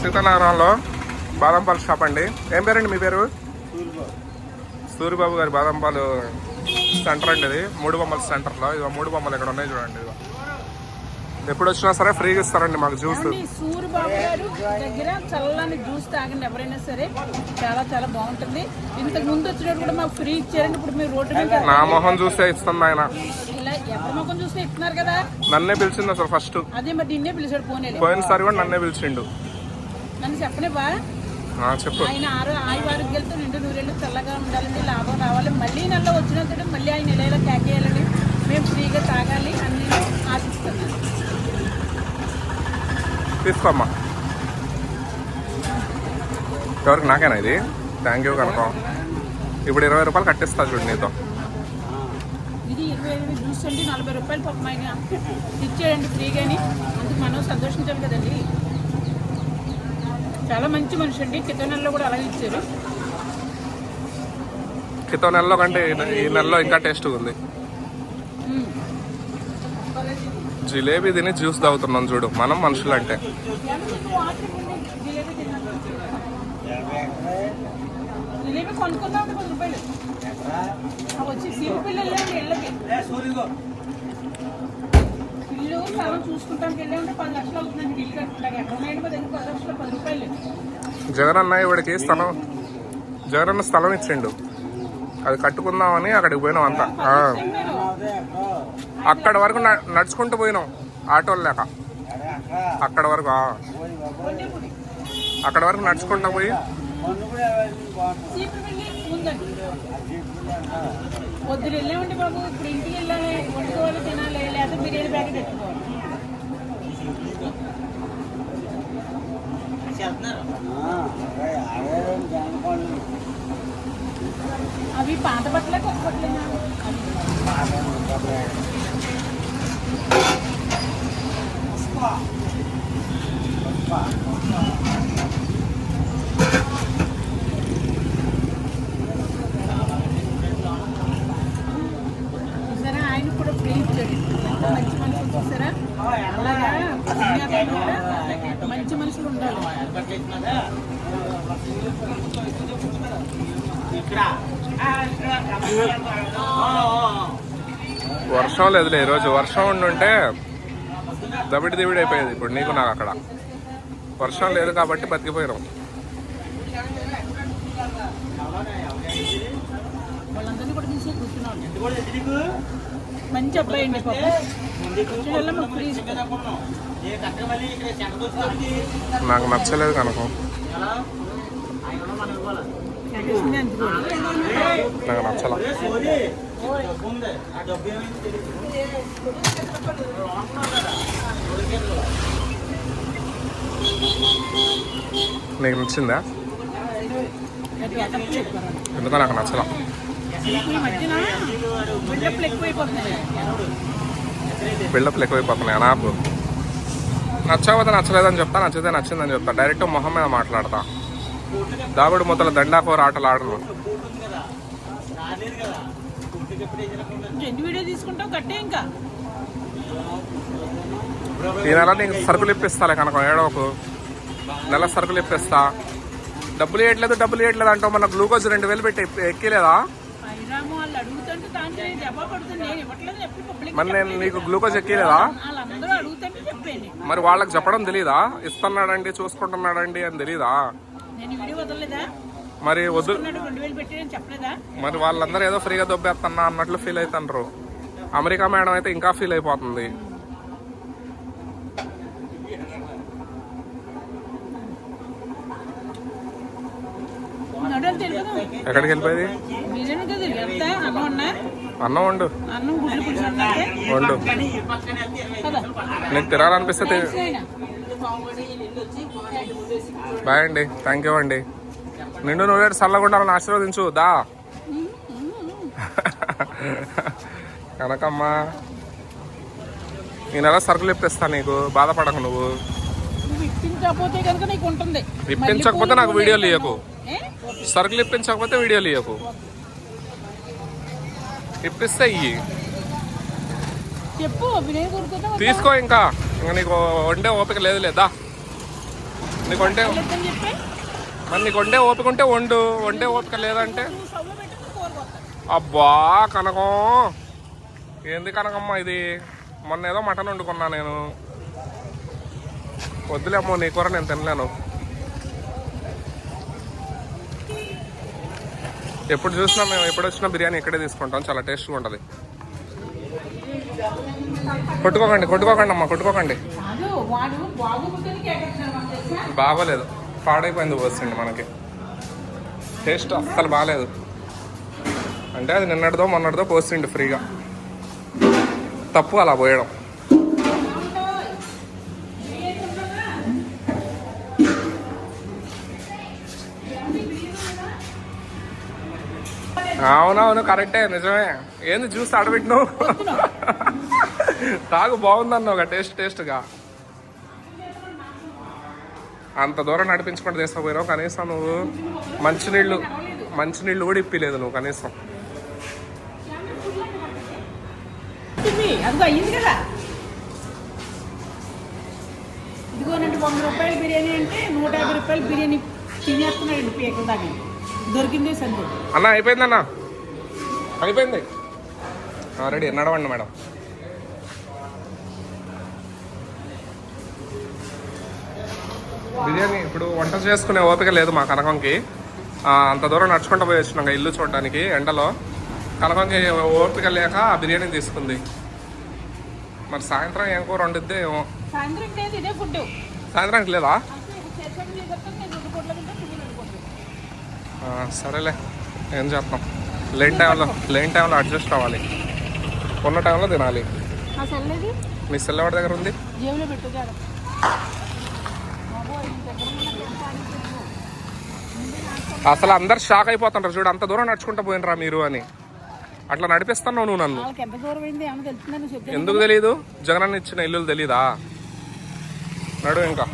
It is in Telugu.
సీతానగరంలో బాదం పాలు షాప్ అండి. ఏం పేరండి మీ పేరు? సూరిబాబు గారి బాదం పాలు సెంటర్ అండి ఇది. మూడు బొమ్మల సెంటర్లో ఇదిగో మూడు బొమ్మలు ఇక్కడ ఉన్నాయి చూడండి ఇదిగో. ఎప్పుడు వచ్చినా సరే ఫ్రీగా ఇస్తారండి మాకు జ్యూస్ ఏమండి, సూరిబాబు గారు దగ్గర చల్లని జ్యూస్ తాగండి ఎవరైనా సరే. చాలా చాలా బాగుంటుంది. ఇంతకు ముందు వచ్చినప్పుడు కూడా మాకు ఫ్రీ ఇచ్చారండి. ఇప్పుడు మీరు రోడ్డు మీద నా మొహం చూసే ఇస్తుంది ఆయన. ఇలా ఎవరి ముఖం చూస్తే ఇస్తున్నారు కదా? నన్నే పిలిచింది అసలు ఫస్ట్ అదే మరి నిన్నే పిలిచాడు పోనేలే. పోయినసారి కూడా నన్నే పిలిచిండు. నన్ను చెప్పనివ్వా చెప్పు. ఆయన ఆరు ఆరు ఆరోగ్యాలతో నిండు నూరేళ్ళు చల్లగా ఉండాలని లాభం రావాలి. మళ్ళీ నెలలో వచ్చినంతటి మళ్ళీ ఆయన ఇలా కేకేయాలని మేము ఫ్రీగా తాగాలి అని నేను ఆశిస్తున్నాను. తీసుకోమ్మా. ఎవరికి నాకేనా ఇది? థ్యాంక్ యూ కనుక. ఇప్పుడు ఇరవై రూపాయలు కట్టిస్తా చూడు నీతో. ఇది ఇరవై జ్యూస్ అండి నలభై రూపాయలు పాపం ఆయన. ఇచ్చాడండి ఫ్రీగాని. అందుకు మనం సంతోషించాలి కదండి. చాలా మంచి మనిషి అండి. కితనల్లో కూడా అలాగే ఇచ్చారు. క్రితం నెలలో కంటే ఈ- నెలలో ఇంకా టేస్ట్గా ఉంది. జిలేబీ తిని జ్యూస్ తాగుతున్నాం చూడు మనం మనుషులు అంటే జిలేబీ కొనుక్కుందాం పది రూపాయలు. వచ్చి పిల్లలు ఇల్లు చూసుకుంటానికి వెళ్ళామంటే పది లక్షలు అవుతుందండి ఇల్లు ఎక్కడ ఉన్నాయండి మా దగ్గర పది లక్షలు పది రూపాయలు. జగన్ అన్న ఇవిడికి స్థలం? జగన్ అన్న స్థలం ఇచ్చిండు. అది కట్టుకుందామని అక్కడికి పోయినాం అంతా. అక్కడ వరకు నడుచుకుంటూ పోయినాం ఆటోలు లేక. అక్కడ వరకు అక్కడ వరకు నడుచుకుంటూ పోయి వద్దు వెళ్ళామండి బాబు ఇప్పుడు ఇంటికి వెళ్ళాలి వండుకోవాలి తినాలి లేకపోతే బిర్యానీ ప్యాకెట్ ఎత్తుకోవాలి అవి పాత బట్టలే కొత్త బట్టలేనా చూసారా వర్షం లేదులే ఈరోజు వర్షం ఉండుంటే దబిడి దిబిడి అయిపోయేది ఇప్పుడు నీకు నాకు అక్కడ. వర్షం లేదు కాబట్టి బతికిపోయినాం. వాళ్ళందరినీ కూడా మంచి అబ్బాయి అండి నాకు నచ్చలేదు కనుక. నాకు నచ్చల. నీకు నచ్చిందా? ఎందుకో నాకు నచ్చల. ఈ మధ్యన బిల్డప్లు ఎక్కువైపోతున్నాయి. బిల్డప్లు ఎక్కువైపోతున్నాయి. నాకు నచ్చకపోతే నచ్చలేదని చెప్తా నచ్చితే నచ్చిందని చెప్తా. డైరెక్ట్ మొహం మీద మాట్లాడతా. దాగుడు మొత్తల దండాకోర ఆటలు ఆడను. ఈ నెల నీకు సరుకులు ఇప్పిస్తాలే కనుక ఏడవకు. నెల సరుకులు ఇప్పిస్తా. డబ్బులు ఇవ్వట్లేదు డబ్బులు ఇవ్వట్లేదు అంటావు. మన గ్లూకోజ్ రెండు వేలు పెట్టి ఎక్కి- ఎక్కిలేదా? అడుగుతుంటే దాంట్లో జబ్బా పడుతుంది? నేను ఇవ్వట్లేదు ఎప్పుడు పబ్లిక్ మరి నేను నీకు గ్లూకోజ్ ఎక్కిలేదా? వాళ్ళందరూ అడుగుతుంటే చెప్పాను మరి వాళ్ళకి చెప్పడం తెలీదా? ఇస్తున్నాడండి చూసుకుంటున్నాడండి అని తెలీదా? నేను ఈ వీడియో వదలలేదా? మరి వద్దు ఉన్నాడు రెండు వేలు పెట్టి నేను చెప్పలేదా? మరి వాళ్ళందరూ ఏదో ఫ్రీగా దొబ్బేస్తున్నా అన్నట్లు ఫీల్ అవుతుండ్రు అమెరికా మేడం అయితే ఇంకా ఫీల్ అయిపోతుంది. ఎక్కడికి వెళ్ళిపోయేది అన్నం వండు. వండు. కదా నీకు తినాలనిపిస్తే తి- థాంక్స్ నాయనా. బాయ్ అండి. థ్యాంక్ యూ అండి. నిండు నువ్వు చల్లగుండాలని ఆశీర్వదించు. దా. కనకమ్మా ఈ నెల సరుకులు ఇప్పిస్తా నీకు. బాధపడకు నువ్వు. ఇప్పించకపోతే నీకు వీడియోలు ఏ? సరుకులు ఇప్పించకపోతే వీడియోలు ఇయ్యకు. ఇప్పిస్తే కొడుకుతా తీసుకో ఇంకా. ఇంకా నీకు వండే ఓపిక లేదు లేదా నీకు చెప్పి. మరి నీకు వండే ఓపిక ఉంటే వండు. వండే ఓపిక లేదంటే అబ్బా కనకం. ఏంది కనకమ్మ ఇది? మొన్న ఏదో మటన్ వండుకున్నా నేను. వద్దులేమ్మో నీ కూర నేను తినలేను. ఎప్పుడు చూసినా మేము ఎప్పుడు వచ్చినా బిర్యానీ ఇక్కడే తీసుకుంటాం. చాలా టేస్ట్గా ఉంటుంది. కొట్టుకోకండి కొట్టుకోకండి అమ్మా కొట్టుకోకండి. బాగోలేదు. పాడైపోయింది పోస్తుంది మనకి. టేస్ట్ అస్సలు బాగాలేదు అంటే అది నిన్నటిదో మొన్నటిదో పోసిండు ఫ్రీగా. తప్పు అలా పోయడం. అవునవును కరెక్టే నిజమే. ఏంది జ్యూస్ అడబెట్టినావు తాగు బాగుందన్న ఒక టేస్ట్ టేస్ట్గా. అంత దూరం నడిపించుకుంటూ తీసుకుపోయినావు కనీసం నువ్వు. మంచినీళ్ళు మంచినీళ్ళు కూడా ఇప్పిలేదు నువ్వు కనీసం. ఇది అదిగో ఇదిగోనండి వంద రూపాయల బిర్యానీ అంటే నూట యాభై రూపాయల బిర్యానీ తినేస్తున్నాడు పీకల దాకా. దొరికిందే అన్న అయిపోయిందన్న. అయిపోయింది. రెడీ నడవండి మేడం. బిర్యానీ ఇప్పుడు వంట చేసుకునే ఓపిక లేదు మా కనకంకి. అంత దూరం నడుచుకుంటూ పోయి వచ్చినాం ఇల్లు చూడడానికి ఎండలో. కనకంకి ఓపిక లేక ఆ బిర్యానీ తీసుకుంది. మరి సాయంత్రం ఏం కూర వండిద్దే సాయంత్రానికి లేదా? సరేలే ఏం చేస్తాం? లేని టైంలో లేని టైంలో అడ్జస్ట్ అవ్వాలి. ఉన్న టైంలో తినాలి. మీ సెల్ ఎవరి దగ్గర ఉంది. అసలు అందరు షాక్ అయిపోతుంటారు. చూడు అంత దూరం నడుచుకుంటూ పోయినరా మీరు అని. అట్లా నడిపిస్తున్నావు నువ్వు నన్ను. ఎందుకు తెలియదు జగనన్న ఇచ్చిన ఇల్లు తెలీదా? నడు ఇంకా.